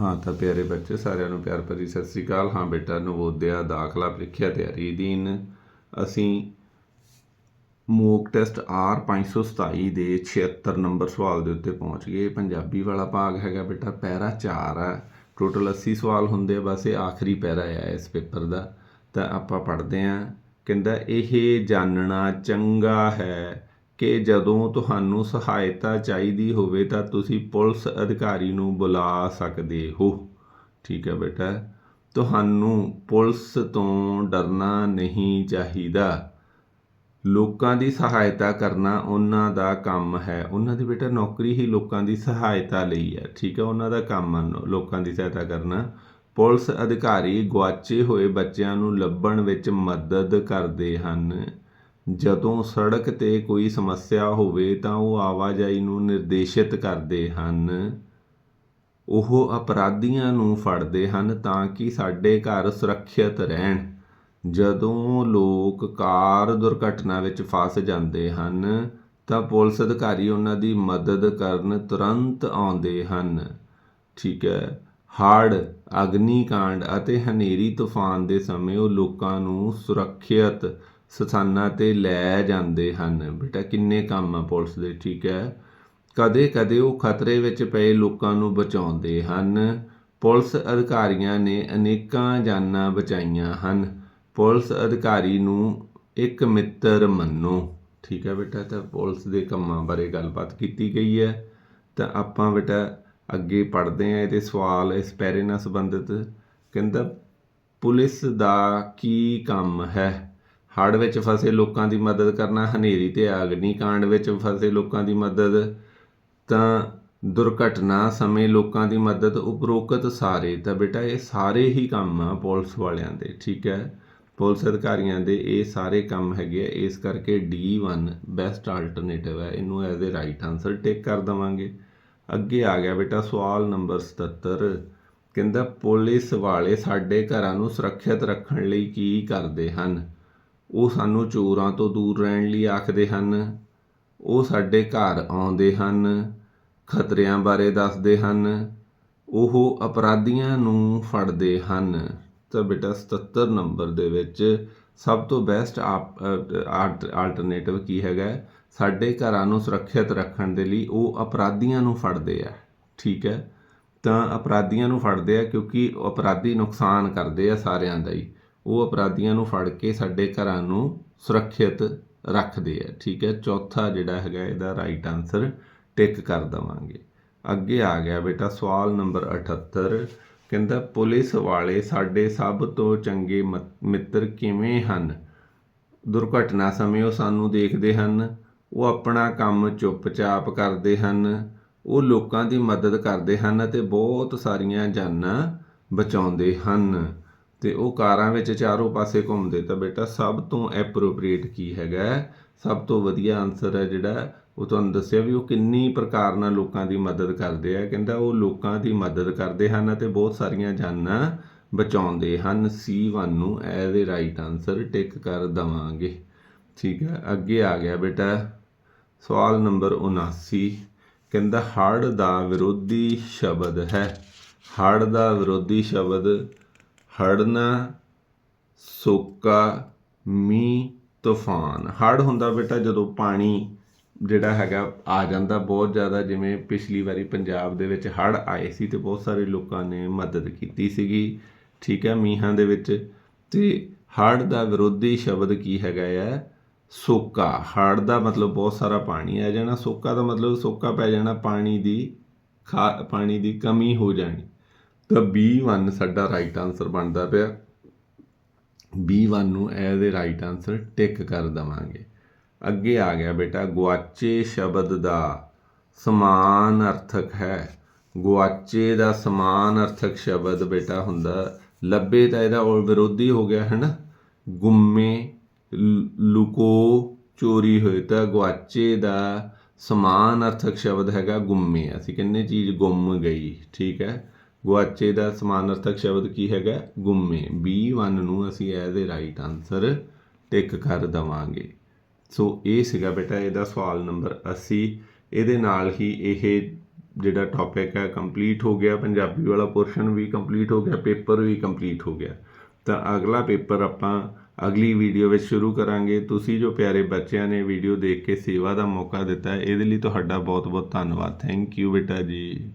ਹਾਂ ਤਾਂ ਪਿਆਰੇ ਬੱਚੇ, ਸਾਰਿਆਂ ਨੂੰ ਪਿਆਰ ਭਰੀ ਸਤਿ ਸ੍ਰੀ ਅਕਾਲ। ਹਾਂ ਬੇਟਾ, ਨਵੋਦਿਆ ਦਾਖਲਾ ਪ੍ਰੀਖਿਆ ਤਿਆਰੀ ਦੀਨ ਅਸੀਂ ਮੋਕ ਟੈਸਟ ਆਰ 527 ਦੇ 76 ਨੰਬਰ ਸਵਾਲ ਦੇ ਉੱਤੇ ਪਹੁੰਚ ਗਏ। ਪੰਜਾਬੀ ਵਾਲਾ ਭਾਗ ਹੈਗਾ ਬੇਟਾ, ਪੈਰਾ 4 ਆ। ਟੋਟਲ 80 ਸਵਾਲ ਹੁੰਦੇ ਆ, ਬਸ ਇਹ ਆਖਰੀ ਪੈਰਾ ਆ ਇਸ ਪੇਪਰ ਦਾ। ਤਾਂ ਆਪਾਂ ਪੜ੍ਹਦੇ ਹਾਂ ਕਹਿੰਦਾ, ਇਹ ਜਾਣਨਾ ਚੰਗਾ ਹੈ ਕਿ ਜਦੋਂ ਤੁਹਾਨੂੰ ਸਹਾਇਤਾ ਚਾਹੀਦੀ ਹੋਵੇ ਤਾਂ ਤੁਸੀਂ ਪੁਲਿਸ ਅਧਿਕਾਰੀ ਨੂੰ ਬੁਲਾ ਸਕਦੇ ਹੋ। ਠੀਕ ਹੈ ਬੇਟਾ। ਤੁਹਾਨੂੰ ਪੁਲਿਸ ਤੋਂ ਡਰਨਾ ਨਹੀਂ ਚਾਹੀਦਾ। ਲੋਕਾਂ ਦੀ ਸਹਾਇਤਾ ਕਰਨਾ ਉਹਨਾਂ ਦਾ ਕੰਮ ਹੈ। ਉਹਨਾਂ ਦੀ ਬੇਟਾ, ਨੌਕਰੀ ਹੀ ਲੋਕਾਂ ਦੀ ਸਹਾਇਤਾ ਲਈ ਹੈ। ਠੀਕ ਹੈ, ਉਹਨਾਂ ਦਾ ਕੰਮ ਹੈ ਲੋਕਾਂ ਦੀ ਸਹਾਇਤਾ ਕਰਨਾ। ਪੁਲਿਸ ਅਧਿਕਾਰੀ ਗੁਆਚੇ ਹੋਏ ਬੱਚਿਆਂ ਨੂੰ ਲੱਭਣ ਵਿੱਚ ਮਦਦ ਕਰਦੇ ਹਨ। ਜਦੋਂ ਸੜਕ ਤੇ ਕੋਈ ਸਮੱਸਿਆ ਹੋਵੇ ਤਾਂ ਉਹ ਆਵਾਜਾਈ ਨੂੰ ਨਿਰਦੇਸ਼ਿਤ ਕਰਦੇ ਹਨ। ਉਹ ਅਪਰਾਧੀਆਂ ਨੂੰ ਫੜਦੇ ਹਨ ਤਾਂ ਕਿ ਸਾਡੇ ਘਰ ਸੁਰੱਖਿਅਤ ਰਹਿਣ। ਜਦੋਂ ਲੋਕ ਕਾਰ ਦੁਰਘਟਨਾ ਵਿੱਚ ਫਸ ਜਾਂਦੇ ਹਨ, ਤਾਂ ਪੁਲਿਸ ਅਧਿਕਾਰੀ ਉਹਨਾਂ ਦੀ ਮਦਦ ਕਰਨ ਤੁਰੰਤ ਆਉਂਦੇ ਹਨ। ਠੀਕ ਹੈ ਹੜ੍ਹ ਅਗਨੀਕਾਂਡ ਅਤੇ ਹਨੇਰੀ ਤੂਫਾਨ ਦੇ ਸਮੇਂ ਉਹ ਲੋਕਾਂ ਨੂੰ ਸੁਰੱਖਿਅਤ ਸਥਾਨਾਂ ਤੇ ਲੈ ਜਾਂਦੇ ਹਨ। ਬੇਟਾ, ਕਿੰਨੇ ਕੰਮ ਆ ਪੁਲਿਸ ਦੇ, ਠੀਕ ਹੈ? ਕਦੇ ਕਦੇ ਉਹ ਖਤਰੇ ਵਿੱਚ ਪਏ ਲੋਕਾਂ ਨੂੰ ਬਚਾਉਂਦੇ ਹਨ। ਪੁਲਿਸ ਅਧਿਕਾਰੀਆਂ ਨੇ ਅਨੇਕਾਂ ਜਾਨਾਂ ਬਚਾਈਆਂ ਹਨ। ਪੁਲਿਸ ਅਧਿਕਾਰੀ ਨੂੰ ਇੱਕ ਮਿੱਤਰ ਮੰਨੋ। ਠੀਕ ਹੈ ਬੇਟਾ, ਤਾਂ ਪੁਲਿਸ ਦੇ ਕੰਮਾਂ ਬਾਰੇ ਗੱਲਬਾਤ ਕੀਤੀ ਗਈ ਹੈ। ਤਾਂ ਆਪਾਂ ਬੇਟਾ ਅੱਗੇ ਪੜ੍ਹਦੇ ਹਾਂ ਇਹਦੇ ਸਵਾਲ ਇਸ ਪੈਰੇ ਨਾਲ ਸੰਬੰਧਿਤ। ਕਹਿੰਦਾ, ਪੁਲਿਸ ਦਾ ਕੀ ਕੰਮ ਹੈ? ਹੜ੍ਹ ਵਿੱਚ ਫਸੇ ਲੋਕਾਂ ਦੀ ਮਦਦ ਕਰਨਾ ਹਨੇਰੀ ਤੇ ਅਗਨੀਕਾਂਡ ਵਿੱਚ ਫਸੇ ਲੋਕਾਂ ਦੀ ਮਦਦ ਤਾਂ ਦੁਰਘਟਨਾ ਸਮੇਂ ਲੋਕਾਂ ਦੀ ਮਦਦ ਉਪਰੋਕਤ ਸਾਰੇ। ਤਾਂ ਬੇਟਾ, ਇਹ ਸਾਰੇ ਹੀ ਕੰਮ ਆ ਪੁਲਿਸ ਵਾਲਿਆਂ ਦੇ, ਠੀਕ ਹੈ? ਪੁਲਿਸ ਅਧਿਕਾਰੀਆਂ ਦੇ ਇਹ ਸਾਰੇ ਕੰਮ ਹੈਗੇ ਆ, ਇਸ ਕਰਕੇ D1 ਬੈਸਟ ਆਲਟਰਨੇਟਿਵ ਹੈ। ਇਹਨੂੰ as a right answer take ਕਰ ਦਵਾਂਗੇ। ਅੱਗੇ ਆ ਗਿਆ ਬੇਟਾ ਸਵਾਲ ਨੰਬਰ 77 ਕਹਿੰਦਾ, ਪੁਲਿਸ ਵਾਲੇ ਸਾਡੇ ਘਰਾਂ ਨੂੰ ਸੁਰੱਖਿਅਤ ਰੱਖਣ ਲਈ ਕੀ ਕਰਦੇ ਹਨ? ਉਹ ਸਾਨੂੰ ਚੋਰਾਂ ਤੋਂ ਦੂਰ ਰਹਿਣ ਲਈ ਆਖਦੇ ਹਨ। ਉਹ ਸਾਡੇ ਘਰ ਆਉਂਦੇ ਹਨ, ਖਤਰਿਆਂ ਬਾਰੇ ਦੱਸਦੇ ਹਨ, ਉਹ ਅਪਰਾਧੀਆਂ ਨੂੰ ਫੜਦੇ ਹਨ। ਤਾਂ ਬੇਟਾ 77 ਨੰਬਰ ਦੇ ਵਿੱਚ ਸਭ ਤੋਂ ਬੈਸਟ ਆਲਟਰਨੇਟਿਵ ਕੀ ਹੈਗਾ? ਸਾਡੇ ਘਰਾਂ ਨੂੰ ਸੁਰੱਖਿਅਤ ਰੱਖਣ ਦੇ ਲਈ ਉਹ ਅਪਰਾਧੀਆਂ ਨੂੰ ਫੜਦੇ ਆ, ਠੀਕ ਹੈ? ਤਾਂ ਅਪਰਾਧੀਆਂ ਨੂੰ ਫੜਦੇ ਆ ਕਿਉਂਕਿ ਅਪਰਾਧੀ ਨੁਕਸਾਨ ਕਰਦੇ ਆ ਸਾਰਿਆਂ ਦਾ ਹੀ। ਉਹ ਅਪਰਾਧੀਆਂ ਨੂੰ ਫੜ ਕੇ ਸਾਡੇ ਘਰਾਂ ਨੂੰ ਸੁਰੱਖਿਅਤ ਰੱਖਦੇ ਆ। ਠੀਕ ਹੈ, ਚੌਥਾ ਜਿਹੜਾ ਹੈਗਾ ਇਹਦਾ ਰਾਈਟ ਆਨਸਰ ਟਿਕ ਕਰ ਦਵਾਂਗੇ। ਅੱਗੇ ਆ ਗਿਆ ਬੇਟਾ ਸਵਾਲ ਨੰਬਰ 78 ਕਹਿੰਦਾ, ਪੁਲਿਸ ਵਾਲੇ ਸਾਡੇ ਸਭ ਤੋਂ ਚੰਗੇ ਮ- ਮਿੱਤਰ ਕਿਵੇਂ ਹਨ? ਦੁਰਘਟਨਾ ਸਮੇਂ ਉਹ ਸਾਨੂੰ ਦੇਖਦੇ ਹਨ, ਉਹ ਆਪਣਾ ਕੰਮ ਚੁੱਪਚਾਪ ਕਰਦੇ ਹਨ, ਉਹ ਲੋਕਾਂ ਦੀ ਮਦਦ ਕਰਦੇ ਹਨ ਅਤੇ ਬਹੁਤ ਸਾਰੀਆਂ ਜਾਨਾਂ ਬਚਾਉਂਦੇ ਹਨ। ਤੇ ਉਹ ਕਾਰਾਂ ਵਿੱਚ ਚਾਰੋਂ ਪਾਸੇ ਘੁੰਮਦੇ ਤਾਂ ਬੇਟਾ ਸਭ ਤੋਂ ਐਪਰੋਪ੍ਰੀਏਟ ਕੀ ਹੈਗਾ ਸਭ ਤੋਂ ਵਧੀਆ ਆਨਸਰ ਹੈ ਜਿਹੜਾ, ਉਹ ਤੁਹਾਨੂੰ ਦੱਸਿਆ ਵੀ ਉਹ ਕਿੰਨੀ ਪ੍ਰਕਾਰ ਨਾਲ ਲੋਕਾਂ ਦੀ ਮਦਦ ਕਰਦੇ ਆ। ਕਹਿੰਦਾ ਉਹ ਲੋਕਾਂ ਦੀ ਮਦਦ ਕਰਦੇ ਹਨ ਅਤੇ ਬਹੁਤ ਸਾਰੀਆਂ ਜਾਨਾਂ ਬਚਾਉਂਦੇ ਹਨ। C1 ਨੂੰ as a right answer tick ਕਰ ਦਵਾਂਗੇ। ਠੀਕ ਹੈ, ਅੱਗੇ ਆ ਗਿਆ ਬੇਟਾ। ਸਵਾਲ ਨੰਬਰ 79 ਕਹਿੰਦਾ ਹੜ੍ਹ ਦਾ ਵਿਰੋਧੀ ਸ਼ਬਦ ਹੈ। ਹੜ੍ਹ ਦਾ ਵਿਰੋਧੀ ਸ਼ਬਦ ਹੜਨਾ, ਸੋਕਾ, ਮੀਂਹ, ਤੂਫਾਨ। ਹੜ੍ਹ ਹੁੰਦਾ ਬੇਟਾ ਜਦੋਂ ਪਾਣੀ ਜਿਹੜਾ ਹੈਗਾ ਆ ਜਾਂਦਾ ਬਹੁਤ ਜ਼ਿਆਦਾ, ਜਿਵੇਂ ਪਿਛਲੀ ਵਾਰੀ ਪੰਜਾਬ ਦੇ ਵਿੱਚ ਹੜ੍ਹ ਆਏ ਸੀ ਤੇ ਬਹੁਤ ਸਾਰੇ ਲੋਕਾਂ ਨੇ ਮਦਦ ਕੀਤੀ ਸੀਗੀ, ਠੀਕ ਹੈ, ਮੀਂਹਾਂ ਦੇ ਵਿੱਚ। ਤੇ ਹੜ੍ਹ ਦਾ ਵਿਰੋਧੀ ਸ਼ਬਦ ਕੀ ਹੈਗਾ ਆ? ਸੋਕਾ। ਹੜ੍ਹ ਦਾ ਮਤਲਬ ਬਹੁਤ ਸਾਰਾ ਪਾਣੀ ਆ ਜਾਣਾ। ਸੋਕਾ ਦਾ ਮਤਲਬ ਸੋਕਾ ਪੈ ਜਾਣਾ, ਪਾਣੀ ਦੀ ਖਾ, ਪਾਣੀ ਦੀ ਕਮੀ ਹੋ ਜਾਣੀ। ਤਾਂ B1 ਸਾਡਾ ਰਾਈਟ ਆਨਸਰ ਬਣਦਾ ਪਿਆ। B1 ਨੂੰ as a right answer tick ਕਰ ਦਵਾਂਗੇ। ਅੱਗੇ ਆ ਗਿਆ ਬੇਟਾ, ਗੁਆਚੇ ਸ਼ਬਦ ਦਾ ਸਮਾਨ ਅਰਥਕ ਹੈ। ਗੁਆਚੇ ਦਾ ਸਮਾਨ ਅਰਥਕ ਸ਼ਬਦ ਬੇਟਾ ਹੁੰਦਾ, ਲੱਭੇ ਤਾਂ ਇਹਦਾ ਵਿਰੋਧੀ ਹੋ ਗਿਆ ਹੈ ਨਾ ਗੁੰਮੇ ਲੁਕੋ, ਚੋਰੀ ਹੋਏ ਤਾਂ ਗੁਆਚੇ ਦਾ ਸਮਾਨ ਅਰਥਕ ਸ਼ਬਦ ਹੈਗਾ ਗੁੰਮੇ। ਅਸੀਂ ਕਹਿੰਦੇ ਚੀਜ਼ ਗੁੰਮ ਗਈ, ਠੀਕ ਹੈ? ਗੁਆਚੇ ਦਾ ਸਮਾਨਰਥਕ ਸ਼ਬਦ ਕੀ ਹੈਗਾ? ਗੁੰਮੇ। B1 ਨੂੰ ਅਸੀਂ as a right answer tick ਕਰ ਦਵਾਂਗੇ। ਸੋ ਇਹ ਸੀਗਾ ਬੇਟਾ ਇਹਦਾ ਸਵਾਲ ਨੰਬਰ 80 ਇਹਦੇ ਨਾਲ ਹੀ ਇਹ ਜਿਹੜਾ ਟੌਪਿਕ ਹੈ ਕੰਪਲੀਟ ਹੋ ਗਿਆ। ਪੰਜਾਬੀ ਵਾਲਾ ਪੋਰਸ਼ਨ ਵੀ ਕੰਪਲੀਟ ਹੋ ਗਿਆ ਪੇਪਰ ਵੀ ਕੰਪਲੀਟ ਹੋ ਗਿਆ। ਤਾਂ ਅਗਲਾ ਪੇਪਰ ਆਪਾਂ ਅਗਲੀ ਵੀਡੀਓ ਵਿੱਚ ਸ਼ੁਰੂ ਕਰਾਂਗੇ। ਤੁਸੀਂ ਜੋ ਪਿਆਰੇ ਬੱਚਿਆਂ ਨੇ ਵੀਡੀਓ ਦੇਖ ਕੇ ਸੇਵਾ ਦਾ ਮੌਕਾ ਦਿੱਤਾ, ਇਹਦੇ ਲਈ ਤੁਹਾਡਾ ਬਹੁਤ ਬਹੁਤ ਧੰਨਵਾਦ। ਥੈਂਕ ਯੂ ਬੇਟਾ ਜੀ।